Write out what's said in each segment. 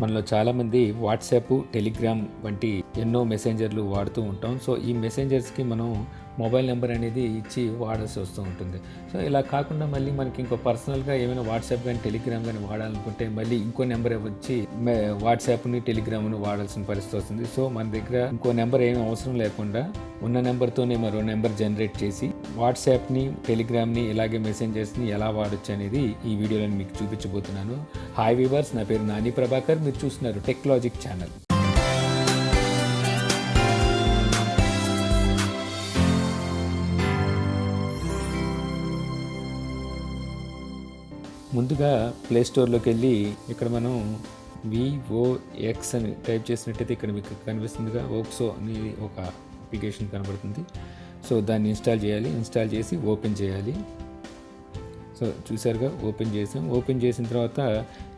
మనలో చాలామంది WhatsApp Telegram వంటి ఎన్నో మెసెంజర్లు వాడుతూ ఉంటాం. సో ఈ మెసెంజర్స్కి మనం మొబైల్ నెంబర్ అనేది ఇచ్చి వాడాల్సి వస్తూ ఉంటుంది. సో ఇలా కాకుండా మళ్ళీ మనకి ఇంకో పర్సనల్గా ఏమైనా వాట్సాప్ కానీ టెలిగ్రామ్ కానీ వాడాలనుకుంటే మళ్ళీ ఇంకో నెంబర్ వచ్చి వాట్సాప్ని టెలిగ్రామ్ను వాడాల్సిన పరిస్థితి వస్తుంది. సో మన దగ్గర ఇంకో నెంబర్ ఏమీ అవసరం లేకుండా ఉన్న నెంబర్తోనే మరో నెంబర్ జనరేట్ చేసి వాట్సాప్ని టెలిగ్రామ్ని ఇలాగే మెసెంజర్స్ని ఎలా వాడచ్చు అనేది ఈ వీడియోలో మీకు చూపించబోతున్నాను. హాయ్ వీవర్స్ నా పేరు నాని ప్రభాకర్. మీరు చూస్తున్నారు టెక్లాజిక్ ఛానల్ ముందుగా ప్లే స్టోర్లోకి వెళ్ళి ఇక్కడ మనం విఓఎక్స్ అని టైప్ చేసినట్టయితే ఇక్కడ మీకు కనిపిస్తుందిగా. ఓక్సో అని ఒక అప్లికేషన్ కనబడుతుంది. సో దాన్ని ఇన్స్టాల్ చేయాలి. ఇన్స్టాల్ చేసి ఓపెన్ చేయాలి. సో చూసారుగా ఓపెన్ చేసాం. ఓపెన్ చేసిన తర్వాత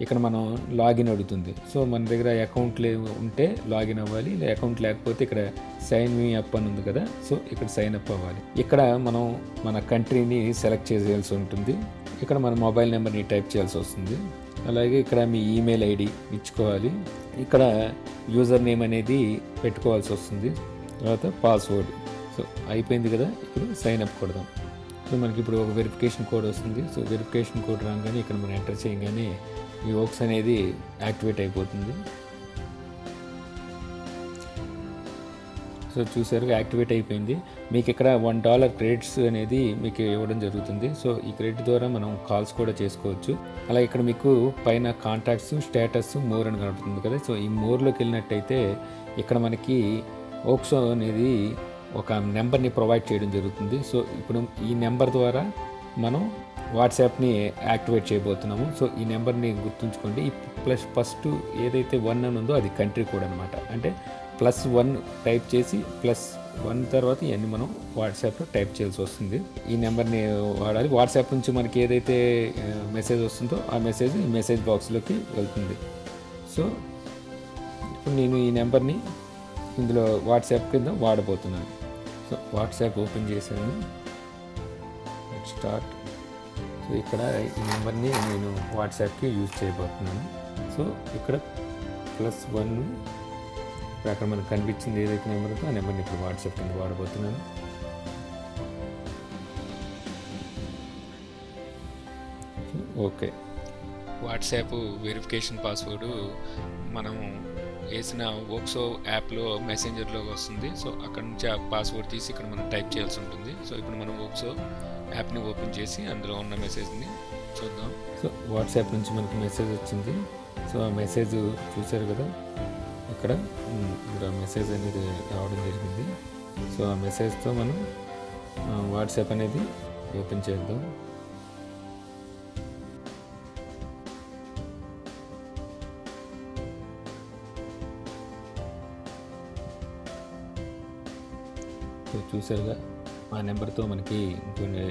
ఇక్కడ మనం లాగిన్ అడుగుతుంది. సో మన దగ్గర అకౌంట్ లే ఉంటే లాగిన్ అవ్వాలి. అకౌంట్ లేకపోతే ఇక్కడ సైన్ మీ అప్ అని ఉంది కదా సో ఇక్కడ సైన్ అప్ అవ్వాలి. ఇక్కడ మనం మన కంట్రీని సెలెక్ట్ చేసేయాల్సి ఉంటుంది. ఇక్కడ మన మొబైల్ నెంబర్ని టైప్ చేయాల్సి వస్తుంది. అలాగే ఇక్కడ మీ ఈమెయిల్ ఐడి ఇచ్చుకోవాలి. ఇక్కడ యూజర్ నేమ్ అనేది పెట్టుకోవాల్సి వస్తుంది. తర్వాత పాస్వర్డ్ సో అయిపోయింది కదా ఇప్పుడు సైన్ అప్ కొడదాం. సో మనకి ఇప్పుడు ఒక వెరిఫికేషన్ కోడ్ వస్తుంది. సో వెరిఫికేషన్ కోడ్ రాగానే ఇక్కడ మనం ఎంటర్ చేయగానే ఈ ఓక్స్ అనేది యాక్టివేట్ అయిపోతుంది. సో చూసారు యాక్టివేట్ అయిపోయింది. మీకు ఇక్కడ వన్ డాలర్ క్రెడిట్స్ అనేది మీకు ఇవ్వడం జరుగుతుంది. సో ఈ క్రెడిట్ ద్వారా మనం కాల్స్ కూడా చేసుకోవచ్చు. అలా ఇక్కడ మీకు పైన కాంటాక్ట్స్ స్టేటస్ మోర్ అని కనబడుతుంది కదా. సో ఈ మోర్లోకి వెళ్ళినట్టయితే ఇక్కడ మనకి ఓక్సో అనేది ఒక నెంబర్ని ప్రొవైడ్ చేయడం జరుగుతుంది. సో ఇప్పుడు ఈ నెంబర్ ద్వారా మనం వాట్సాప్ని యాక్టివేట్ చేయబోతున్నాము. సో ఈ నెంబర్ని గుర్తుంచుకోండి. ప్లస్ ఫస్ట్ ఏదైతే వన్ అని ఉందో అది కంట్రీ కోడ్ అనమాట అంటే ప్లస్ వన్ టైప్ చేసి ప్లస్ వన్ తర్వాత ఇవన్నీ మనం వాట్సాప్లో టైప్ చేయాల్సి వస్తుంది. ఈ నెంబర్ని వాడాలి. వాట్సాప్ నుంచి మనకి ఏదైతే మెసేజ్ వస్తుందో ఆ మెసేజ్ ఈ మెసేజ్ బాక్స్లోకి వెళ్తుంది. సో ఇప్పుడు నేను ఈ నెంబర్ని ఇందులో వాట్సాప్ కింద వాడబోతున్నాను. వాట్సాప్ ఓపెన్ చేశాను. స్టార్ట్ సో ఇక్కడ ఈ నెంబర్ని నేను వాట్సాప్కి యూజ్ చేయబోతున్నాను. సో ఇక్కడ ప్లస్ వన్ అక్కడ మనకు కనిపించింది ఏదైతే నెంబర్ ఉందో ఆ నెంబర్ని ఇప్పుడు వాట్సాప్ కింద వాడబోతున్నాను. ఓకే వాట్సాప్ వెరిఫికేషన్ పాస్వర్డ్ మనం వేసిన ఓక్సో యాప్లో మెసెంజర్లో వస్తుంది. సో అక్కడ నుంచి ఆ పాస్వర్డ్ తీసి ఇక్కడ మనం టైప్ చేయాల్సి ఉంటుంది. సో ఇప్పుడు మనం ఓక్సో యాప్ని ఓపెన్ చేసి అందులో ఉన్న మెసేజ్ని చూద్దాం. సో వాట్సాప్ నుంచి మనకి మెసేజ్ వచ్చింది. సో ఆ మెసేజ్ చూశారు కదా? ఇక్కడ ఇక్కడ మెసేజ్ అనేది రావడం జరిగింది. సో ఆ మెసేజ్తో మనం వాట్సాప్ అనేది ఓపెన్ చేద్దాం. సో చూసారుగా ఆ నెంబర్తో మనకి ఇంకొన్ని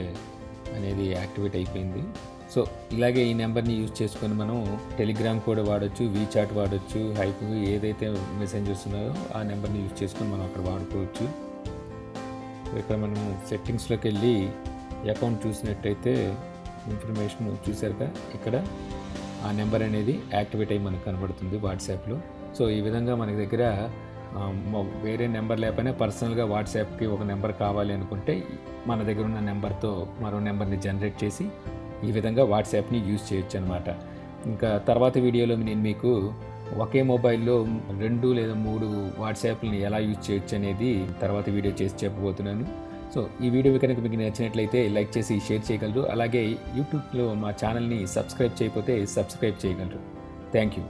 అనేది యాక్టివేట్ అయిపోయింది. సో ఇలాగే ఈ నెంబర్ని యూజ్ చేసుకొని మనం టెలిగ్రామ్ కూడా వాడచ్చు వీచాట్ వాడచ్చు హైప్ ఏదైతే మెసేంజర్స్ ఉన్నాయో ఆ నెంబర్ని యూజ్ చేసుకొని మనం అక్కడ వాడుకోవచ్చు. ఇక్కడ మనం సెట్టింగ్స్లోకి వెళ్ళి అకౌంట్ చూసినట్టయితే ఇన్ఫర్మేషన్ చూసారుగా ఇక్కడ ఆ నెంబర్ అనేది యాక్టివేట్ అయ్యి మనకు కనబడుతుంది వాట్సాప్లో. సో ఈ విధంగా మన దగ్గర వేరే నెంబర్ లేకపోయినా పర్సనల్గా వాట్సాప్కి ఒక నెంబర్ కావాలి అనుకుంటే మన దగ్గర ఉన్న నెంబర్తో మరో నెంబర్ని జనరేట్ చేసి ఈ విధంగా వాట్సాప్ని యూజ్ చేయొచ్చు అనమాట ఇంకా తర్వాత వీడియోలో నేను మీకు ఒకే మొబైల్లో రెండు లేదా మూడు వాట్సాప్ని ఎలా యూజ్ చేయొచ్చు అనేది తర్వాత వీడియో చేసి చెప్పబోతున్నాను. సో ఈ వీడియో కనుక మీకు నచ్చినట్లయితే లైక్ చేసి షేర్ చేయగలరు. అలాగే యూట్యూబ్లో మా ఛానల్ని సబ్స్క్రైబ్ చేయకపోతే సబ్స్క్రైబ్ చేయగలరు. Thank you.